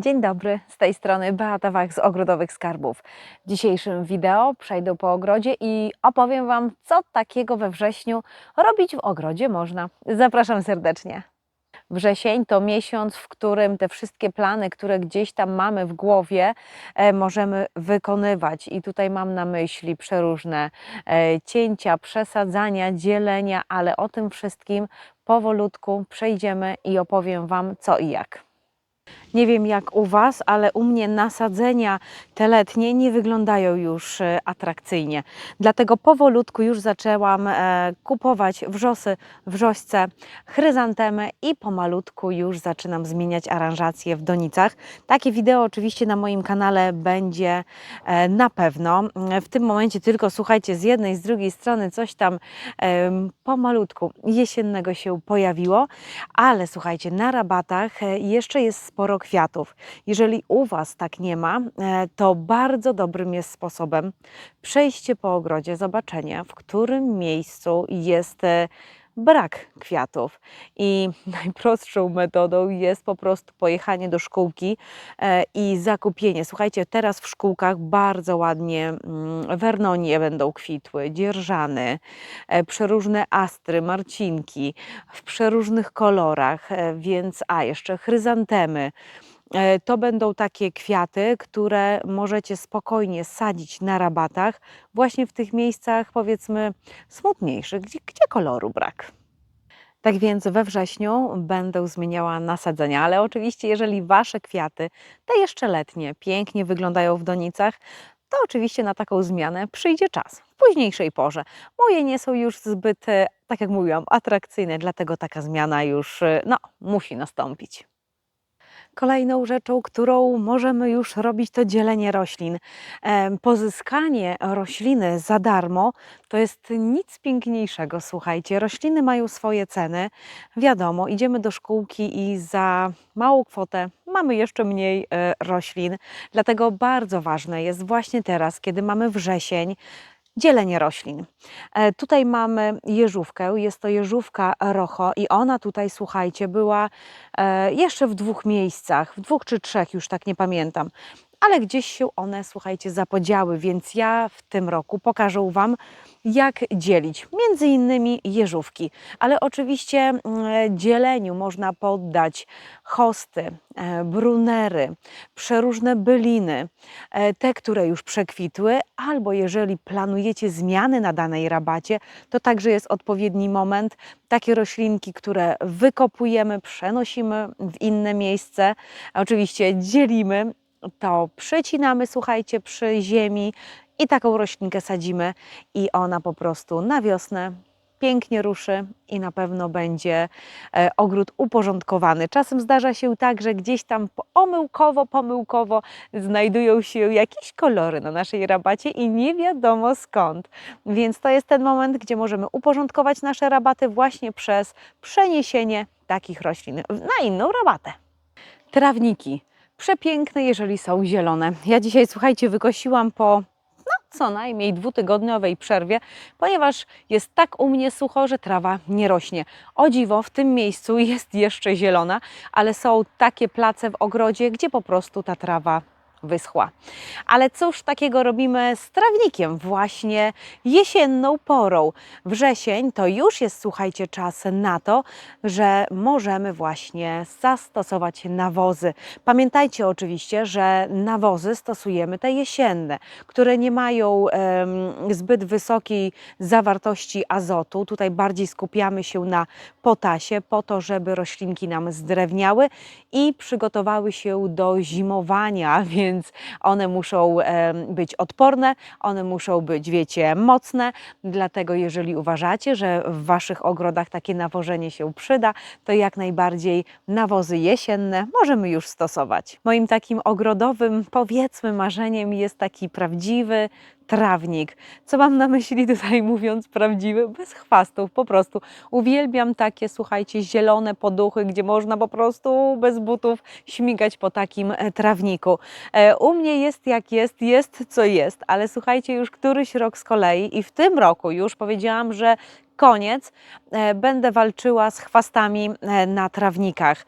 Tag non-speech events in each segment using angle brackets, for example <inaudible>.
Dzień dobry, z tej strony Beata Wach z Ogrodowych Skarbów. W dzisiejszym wideo przejdę po ogrodzie i opowiem Wam, co takiego we wrześniu robić w ogrodzie można. Zapraszam serdecznie. Wrzesień to miesiąc, w którym te wszystkie plany, które gdzieś tam mamy w głowie, e, możemy wykonywać. I tutaj mam na myśli przeróżne e, cięcia, przesadzania, dzielenia, ale o tym wszystkim powolutku przejdziemy i opowiem Wam co i jak. Nie wiem jak u Was, ale u mnie nasadzenia te letnie nie wyglądają już e, atrakcyjnie. Dlatego powolutku już zaczęłam e, kupować wrzosy, wrzośce, chryzantemy i pomalutku już zaczynam zmieniać aranżację w donicach. Takie wideo oczywiście na moim kanale będzie e, na pewno. W tym momencie tylko słuchajcie, z jednej, z drugiej strony coś tam pomalutku jesiennego się pojawiło, ale słuchajcie, na rabatach jeszcze jest sporo. Jeżeli u Was tak nie ma, e, to bardzo dobrym jest sposobem przejście po ogrodzie, zobaczenie, w którym miejscu jest e, brak kwiatów. I <laughs> najprostszą metodą jest po prostu pojechanie do szkółki e, i zakupienie. Słuchajcie, teraz w szkółkach bardzo ładnie mm, wernonie będą kwitły, dzierżany, e, przeróżne astry, marcinki w przeróżnych kolorach, e, więc a jeszcze chryzantemy. E, To będą takie kwiaty, które możecie spokojnie sadzić na rabatach, właśnie w tych miejscach, powiedzmy, smutniejszych, gdzie, gdzie koloru brak. Tak więc we wrześniu będę zmieniała nasadzenia, ale oczywiście, jeżeli Wasze kwiaty, te jeszcze letnie, pięknie wyglądają w donicach, to oczywiście na taką zmianę przyjdzie czas w późniejszej porze. Moje nie są już zbyt, e, tak jak mówiłam, atrakcyjne, dlatego taka zmiana już e, no, musi nastąpić. Kolejną rzeczą, którą możemy już robić, to dzielenie roślin. Pozyskanie rośliny za darmo to jest nic piękniejszego. Słuchajcie, rośliny mają swoje ceny. Wiadomo, idziemy do szkółki i za małą kwotę mamy jeszcze mniej e, roślin. Dlatego bardzo ważne jest właśnie teraz, kiedy mamy wrzesień, dzielenie roślin. E, Tutaj mamy jeżówkę, jest to jeżówka rocho i ona tutaj, słuchajcie, była e, jeszcze w dwóch miejscach, w dwóch czy trzech, już tak nie pamiętam. Ale gdzieś się one, słuchajcie, zapodziały, więc ja w tym roku pokażę Wam, jak dzielić. Między innymi jeżówki, ale oczywiście mm, dzieleniu można poddać hosty, e, brunery, przeróżne byliny, e, te, które już przekwitły, albo jeżeli planujecie zmiany na danej rabacie, to także jest odpowiedni moment. Takie roślinki, które wykopujemy, przenosimy w inne miejsce, oczywiście dzielimy, to przecinamy, słuchajcie, przy ziemi i taką roślinkę sadzimy i ona po prostu na wiosnę pięknie ruszy i na pewno będzie e, ogród uporządkowany. Czasem zdarza się tak, że gdzieś tam omyłkowo, pomyłkowo znajdują się jakieś kolory na naszej rabacie i nie wiadomo skąd. Więc to jest ten moment, gdzie możemy uporządkować nasze rabaty właśnie przez przeniesienie takich roślin na inną rabatę. Trawniki. Przepiękne, jeżeli są zielone. Ja dzisiaj, słuchajcie, wykosiłam po no, co najmniej dwutygodniowej przerwie, ponieważ jest tak u mnie sucho, że trawa nie rośnie. O dziwo, w tym miejscu jest jeszcze zielona, ale są takie place w ogrodzie, gdzie po prostu ta trawa wyschła. Ale cóż takiego robimy z trawnikiem właśnie jesienną porą? Wrzesień to już jest, słuchajcie, czas na to, że możemy właśnie zastosować nawozy. Pamiętajcie oczywiście, że nawozy stosujemy te jesienne, które nie mają em, zbyt wysokiej zawartości azotu. Tutaj bardziej skupiamy się na potasie po to, żeby roślinki nam zdrewniały i przygotowały się do zimowania, <laughs> więc one muszą być odporne, one muszą być, wiecie, mocne. Dlatego, jeżeli uważacie, że w waszych ogrodach takie nawożenie się przyda, to jak najbardziej nawozy jesienne możemy już stosować. Moim takim ogrodowym, powiedzmy, marzeniem jest taki prawdziwy trawnik. Co mam na myśli tutaj <laughs> mówiąc prawdziwy? Bez chwastów, po prostu. Uwielbiam takie, słuchajcie, zielone poduchy, gdzie można po prostu bez butów śmigać po takim e, trawniku. E, U mnie jest jak jest, jest co jest, ale słuchajcie, już któryś rok z kolei i w tym roku już powiedziałam, że koniec, e, będę walczyła z chwastami na trawnikach.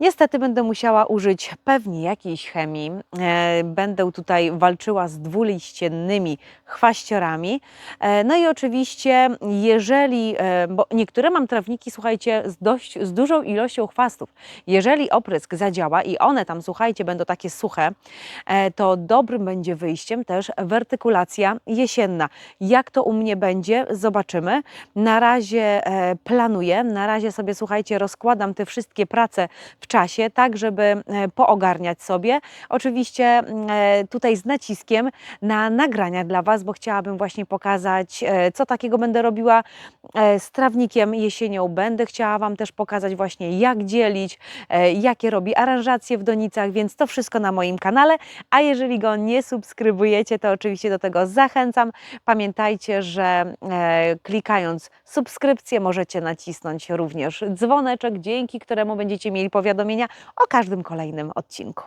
Niestety będę musiała użyć pewnie jakiejś chemii. E, Będę tutaj walczyła z dwuliściennymi chwaściorami. E, No i oczywiście, jeżeli, e, bo niektóre mam trawniki, słuchajcie, z, dość, z dużą ilością chwastów. Jeżeli oprysk zadziała i one tam, słuchajcie, będą takie suche, to dobrym będzie wyjściem też wertykulacja jesienna. Jak to u mnie będzie, zobaczymy. Na razie planuję, na razie sobie, słuchajcie, rozkładam te wszystkie prace w czasie, tak żeby e, poogarniać sobie. Oczywiście mm, e, tutaj z naciskiem na nagrania dla Was, bo chciałabym właśnie pokazać, e, co takiego będę robiła z trawnikiem jesienią. Będę chciała Wam też pokazać właśnie, jak dzielić, jakie robi aranżacje w donicach, więc to wszystko na moim kanale. A jeżeli go nie subskrybujecie, to oczywiście do tego zachęcam. Pamiętajcie, że klikając subskrypcję możecie nacisnąć również dzwoneczek, dzięki któremu będziecie mieli powiadomienia o każdym kolejnym odcinku.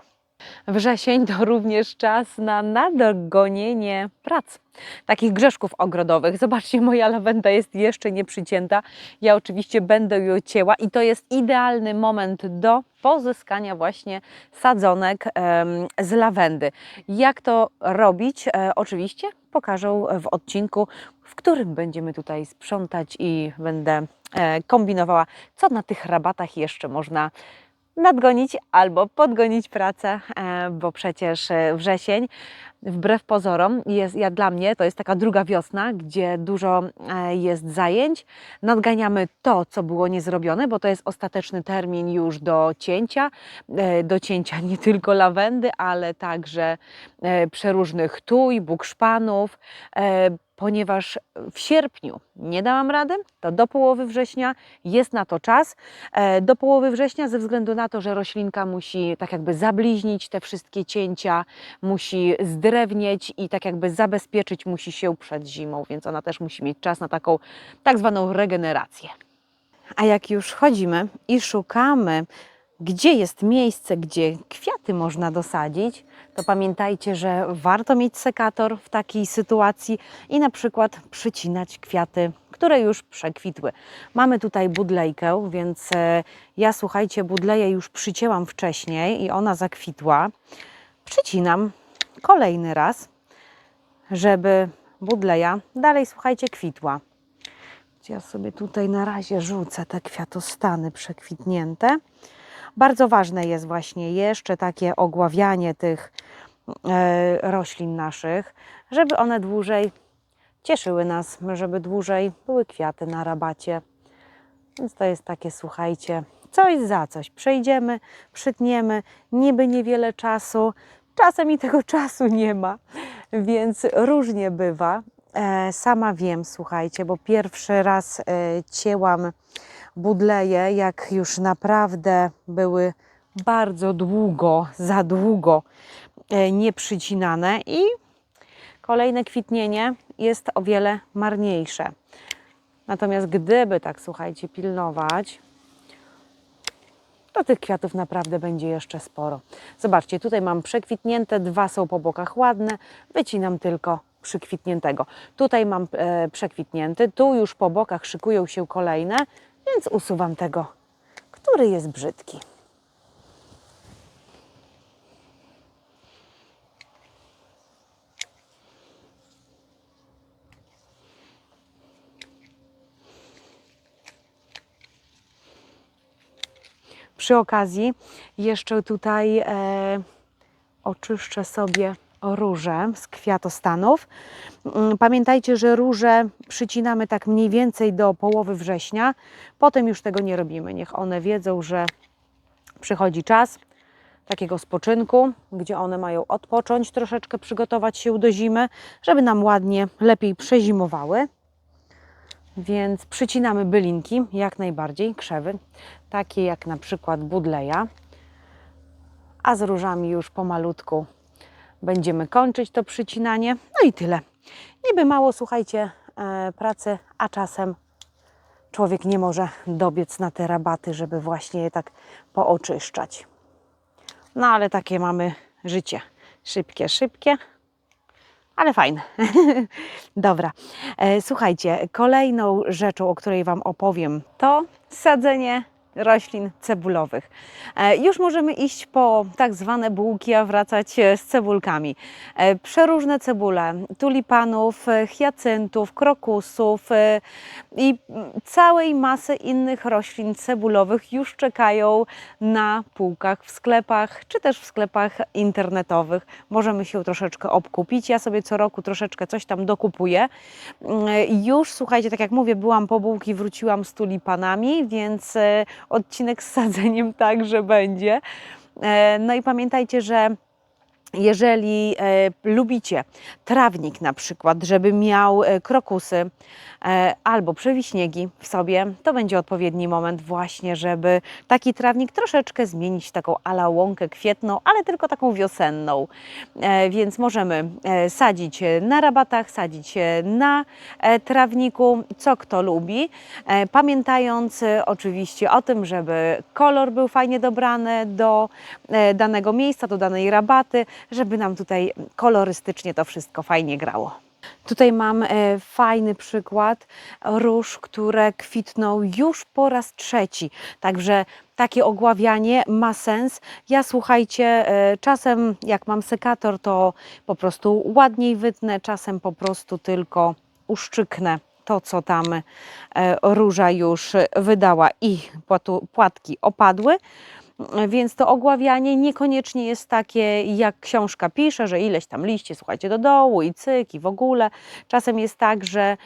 Wrzesień to również czas na nadgonienie prac, takich grzeszków ogrodowych. Zobaczcie, moja lawenda jest jeszcze nie przycięta. Ja oczywiście będę ją cięła i to jest idealny moment do pozyskania właśnie sadzonek z lawendy. Jak to robić? E, oczywiście pokażę w odcinku, w którym będziemy tutaj sprzątać i będę e, kombinowała, co na tych rabatach jeszcze można nadgonić albo podgonić pracę, e, bo przecież e, wrzesień, wbrew pozorom, jest, ja dla mnie to jest taka druga wiosna, gdzie dużo e, jest zajęć. Nadganiamy to, co było niezrobione, bo to jest ostateczny termin już do cięcia, e, do cięcia nie tylko lawendy, ale także e, przeróżnych tuj, bukszpanów, ponieważ w sierpniu nie dałam rady, to do połowy września jest na to czas. E, Do połowy września ze względu na to, że roślinka musi tak jakby zabliźnić te wszystkie cięcia, musi zdrewnieć i tak jakby zabezpieczyć musi się przed zimą, więc ona też musi mieć czas na taką tak zwaną regenerację. A jak już chodzimy i szukamy, gdzie jest miejsce, gdzie kwiaty można dosadzić, to pamiętajcie, że warto mieć sekator w takiej sytuacji i na przykład przycinać kwiaty, które już przekwitły. Mamy tutaj budlejkę, więc e, ja słuchajcie, budleję już przycięłam wcześniej i ona zakwitła. Przycinam kolejny raz, żeby budleja dalej, słuchajcie, kwitła. Ja sobie tutaj na razie rzucę te kwiatostany przekwitnięte. Bardzo ważne jest właśnie jeszcze takie ogławianie tych e, roślin naszych, żeby one dłużej cieszyły nas, żeby dłużej były kwiaty na rabacie. Więc to jest takie, słuchajcie, coś za coś. Przejdziemy, przytniemy, niby niewiele czasu, czasem i tego czasu nie ma, więc różnie bywa. E, sama wiem, słuchajcie, bo pierwszy raz e, cięłam budleje, jak już naprawdę były bardzo długo, za długo e, nieprzycinane i kolejne kwitnienie jest o wiele marniejsze. Natomiast gdyby tak, słuchajcie, pilnować, to tych kwiatów naprawdę będzie jeszcze sporo. Zobaczcie, tutaj mam przekwitnięte, dwa są po bokach ładne, wycinam tylko przykwitniętego. Tutaj mam e, przekwitnięty, tu już po bokach szykują się kolejne, więc usuwam tego, który jest brzydki. Przy okazji jeszcze tutaj e, oczyszczę sobie róże z kwiatostanów. Mm, Pamiętajcie, że róże przycinamy tak mniej więcej do połowy września. Potem już tego nie robimy. Niech one wiedzą, że przychodzi czas takiego spoczynku, gdzie one mają odpocząć, troszeczkę przygotować się do zimy, żeby nam ładnie, lepiej przezimowały. Więc przycinamy bylinki, jak najbardziej, krzewy, takie jak na przykład budleja. A z różami już pomalutku będziemy kończyć to przycinanie. No i tyle. Niby mało, słuchajcie, e, pracy, a czasem człowiek nie może dobiec na te rabaty, żeby właśnie je tak pooczyszczać. No ale takie mamy życie. Szybkie, szybkie, ale fajne. <laughs> Dobra. E, Słuchajcie, kolejną rzeczą, o której Wam opowiem, to sadzenie roślin cebulowych. E, Już możemy iść po tak zwane bułki, a wracać e, z cebulkami. E, Przeróżne cebule, tulipanów, hiacyntów, krokusów i całej masy innych roślin cebulowych już czekają na półkach w sklepach, czy też w sklepach internetowych. Możemy się troszeczkę obkupić. Ja sobie co roku troszeczkę coś tam dokupuję. Mm, Już, słuchajcie, tak jak mówię, byłam po bułki, wróciłam z tulipanami, więc odcinek z sadzeniem także będzie. E, No i pamiętajcie, że jeżeli e, lubicie trawnik na przykład, żeby miał e, krokusy e, albo przewiśniegi w sobie, to będzie odpowiedni moment właśnie, żeby taki trawnik troszeczkę zmienić taką ala łąkę kwietną, ale tylko taką wiosenną. Więc możemy sadzić na rabatach, sadzić na trawniku, co kto lubi, pamiętając oczywiście o tym, żeby kolor był fajnie dobrany do danego miejsca, do danej rabaty, żeby nam tutaj kolorystycznie to wszystko fajnie grało. Tutaj mam e, fajny przykład róż, które kwitną już po raz trzeci. Także takie ogławianie ma sens. Ja słuchajcie, e, czasem jak mam sekator, to po prostu ładniej wytnę, czasem po prostu tylko uszczyknę to, co tam e, róża już wydała i płatki opadły. Więc to ogławianie niekoniecznie jest takie, jak książka pisze, że ileś tam liści, słuchajcie, do dołu i cyk i w ogóle. Czasem jest tak, że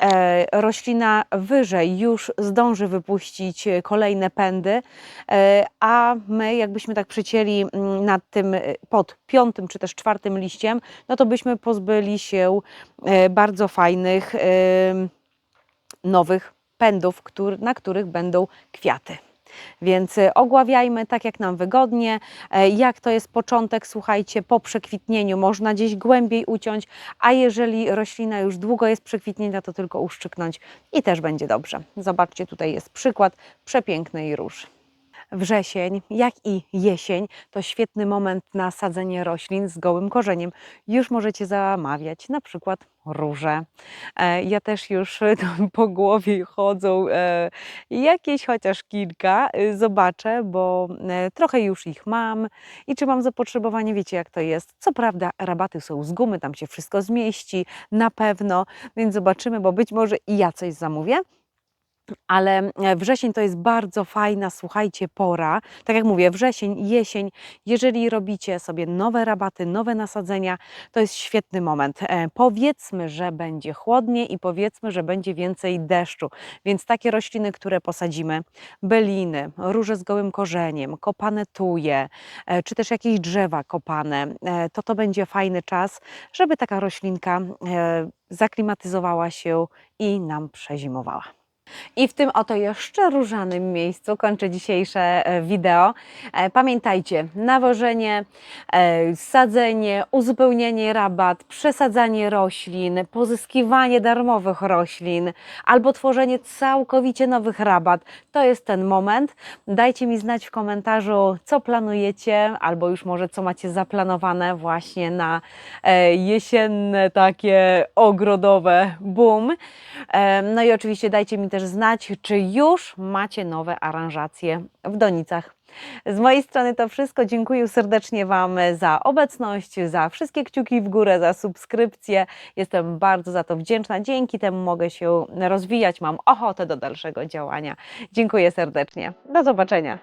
e, roślina wyżej już zdąży wypuścić e, kolejne pędy, e, a my jakbyśmy tak przycięli mm, nad tym e, pod piątym czy też czwartym liściem, no to byśmy pozbyli się e, bardzo fajnych e, nowych pędów, któr- na których będą kwiaty. Więc y, ogławiajmy tak, jak nam wygodnie. E, Jak to jest początek, słuchajcie, po przekwitnieniu można gdzieś głębiej uciąć, a jeżeli roślina już długo jest przekwitnięta, to tylko uszczyknąć i też będzie dobrze. Zobaczcie, tutaj jest przykład przepięknej róż. Wrzesień, jak i jesień, to świetny moment na sadzenie roślin z gołym korzeniem. Już możecie zamawiać na przykład róże. E, Ja też już <laughs> tam po głowie chodzą e, jakieś chociaż kilka. Zobaczę, bo e, trochę już ich mam i czy mam zapotrzebowanie, wiecie jak to jest. Co prawda rabaty są z gumy, tam się wszystko zmieści, na pewno, więc zobaczymy, bo być może i ja coś zamówię. Ale e, wrzesień to jest bardzo fajna, słuchajcie, pora. Tak jak mówię, wrzesień, jesień, jeżeli robicie sobie nowe rabaty, nowe nasadzenia, to jest świetny moment. E, Powiedzmy, że będzie chłodnie i powiedzmy, że będzie więcej deszczu. Więc takie rośliny, które posadzimy, beliny, róże z gołym korzeniem, kopane tuje, e, czy też jakieś drzewa kopane, to to będzie fajny czas, żeby taka roślinka zaklimatyzowała się i nam przezimowała. I w tym oto jeszcze różanym miejscu kończę dzisiejsze e, wideo. E, Pamiętajcie, nawożenie, e, sadzenie, uzupełnienie rabat, przesadzanie roślin, pozyskiwanie darmowych roślin albo tworzenie całkowicie nowych rabat. To jest ten moment. Dajcie mi znać w komentarzu, co planujecie, albo już może co macie zaplanowane właśnie na jesienne takie ogrodowe boom. No i oczywiście dajcie mi też znać, czy już macie nowe aranżacje w donicach. Z mojej strony to wszystko. Dziękuję serdecznie Wam za obecność, za wszystkie kciuki w górę, za subskrypcję. Jestem bardzo za to wdzięczna. Dzięki temu mogę się rozwijać. Mam ochotę do dalszego działania. Dziękuję serdecznie. Do zobaczenia.